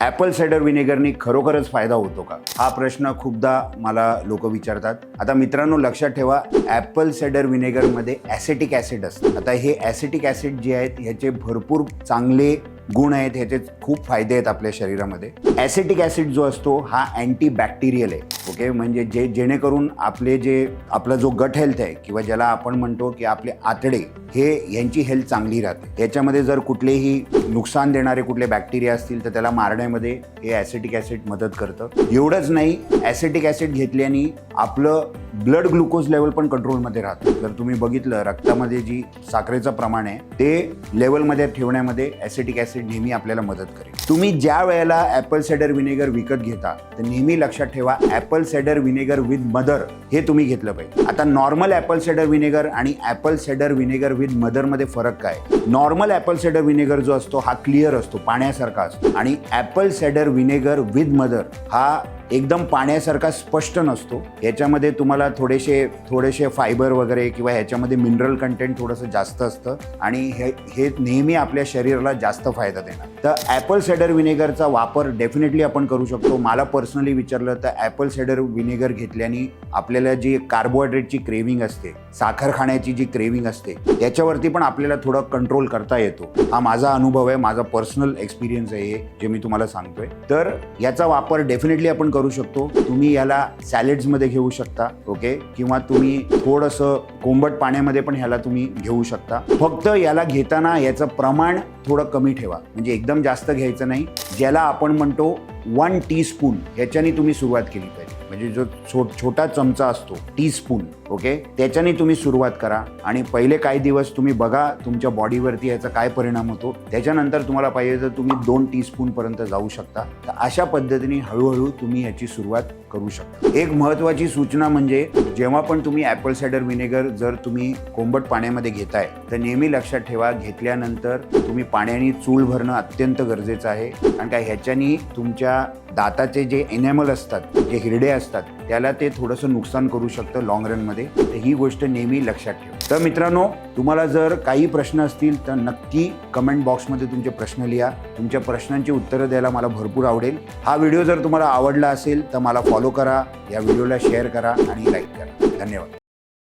Apple सायडर विनेगरने खरोखरच फायदा होतो का? हा प्रश्न खूपदा मला लोक विचारतात. आता मित्रांनो लक्षात ठेवा ॲपल सायडर विनेगरमध्ये ॲसिटिक ॲसिड असतं. आता हे ॲसिटिक ॲसिड जे आहेत ह्याचे भरपूर चांगले गुण आहेत ह्याचे खूप फायदे आहेत आपल्या शरीरामध्ये. ॲसिटिक ॲसिड जो असतो हा अँटी बॅक्टेरियल आहे ओके म्हणजे जे जेणेकरून आपले जे आपला जो गट हेल्थ आहे किंवा ज्याला आपण म्हणतो की आपले आतडे हे यांची हेल्थ चांगली राहते. याच्यामध्ये जर कुठलेही नुकसान देणारे कुठले बॅक्टेरिया असतील तर त्याला मारण्यामध्ये हे ॲसिटिक ॲसिड मदत करतं. एवढंच नाही ॲसिटिक ॲसिड घेतल्याने आपलं ब्लड ग्लुकोज लेवल पण कंट्रोलमध्ये राहतं. जर तुम्ही बघितलं रक्तामध्ये जी साखरेचं प्रमाण आहे ते लेवलमध्ये ठेवण्यामध्ये ॲसिटिक ॲसिड नेहमी आपल्याला मदत करेल. तुम्ही ज्या वेळेला ॲपल सेडर विनेगर विकत घेता तर नेहमी लक्षात ठेवा apple cider vinegar with mother हे तुम्ही घेतलं पाहिजे. आता नॉर्मल ॲपल सेडर विनेगर आणि ॲपल सेडर विनेगर विथ मदरमध्ये फरक काय? नॉर्मल ॲपल सेडर विनेगर जो असतो हा क्लिअर असतो पाण्यासारखा असतो. आणि apple cider vinegar with mother हा एकदम पाण्यासारखा स्पष्ट नसतो. याच्यामध्ये तुम्हाला थोडेसे थोडेसे फायबर वगैरे किंवा ह्याच्यामध्ये मिनरल कंटेंट थोडंसं जास्त असतं आणि हे हे नेहमी आपल्या शरीराला जास्त फायदा देणार. तर ॲपल सेडर विनेगरचा वापर डेफिनेटली आपण करू शकतो. मला पर्सनली विचारलं तर ॲपल सेडर विनेगर घेतल्याने आपल्याला जी कार्बोहायड्रेटची क्रेविंग असते साखर खाण्याची जी क्रेविंग असते त्याच्यावरती पण आपल्याला थोडं कंट्रोल करता येतो. हा माझा अनुभव आहे माझा पर्सनल एक्सपिरियन्स आहे हे जे मी तुम्हाला सांगतोय. तर याचा वापर डेफिनेटली आपण करू शकतो. तुम्ही याला सॅलेड्समध्ये घेऊ शकता ओके किंवा तुम्ही थोडंसं कोंबट पाण्यामध्ये पण ह्याला तुम्ही घेऊ शकता. फक्त याला घेताना याचं प्रमाण थोडं कमी ठेवा. म्हणजे एकदम जास्त घ्यायचं नाही. ज्याला आपण म्हणतो वन टी स्पून ह्याच्याने तुम्ही सुरुवात केली पाहिजे. म्हणजे जो छो छोटा चमचा असतो टी स्पून ओके? त्याच्याने तुम्ही सुरुवात करा. आणि पहिले काही दिवस तुम्ही बघा तुमच्या बॉडीवरती याचा काय परिणाम होतो. त्याच्यानंतर तुम्हाला पाहिजे तर तुम्ही दोन टी स्पूनपर्यंत जाऊ शकता. तर अशा पद्धतीने हळूहळू तुम्ही याची सुरुवात करू शकता. एक महत्त्वाची सूचना म्हणजे जेव्हा पण तुम्ही ॲपल सायडर विनेगर जर तुम्ही कोंबट पाण्यामध्ये घेताय तर नेहमी लक्षात ठेवा घेतल्यानंतर तुम्ही पाण्याने चूळ भरणं अत्यंत गरजेचं आहे. कारण काय ह्याच्यानी तुमच्या दाताचे जे एनॅमल असतात जे हिरडे असतात त्याला ते थोडंसं नुकसान करू शकतं लॉंग रनमध्ये तर ही गोष्ट नेहमी लक्षात ठेवा. तर मित्रांनो तुम्हाला जर काही प्रश्न असतील तर नक्की कमेंट बॉक्समध्ये तुमचे प्रश्न लिहा. तुमच्या प्रश्नांची उत्तरं द्यायला मला भरपूर आवडेल. हा व्हिडिओ जर तुम्हाला आवडला असेल तर मला फॉलो करा. या व्हिडिओला शेअर करा आणि लाईक करा. धन्यवाद.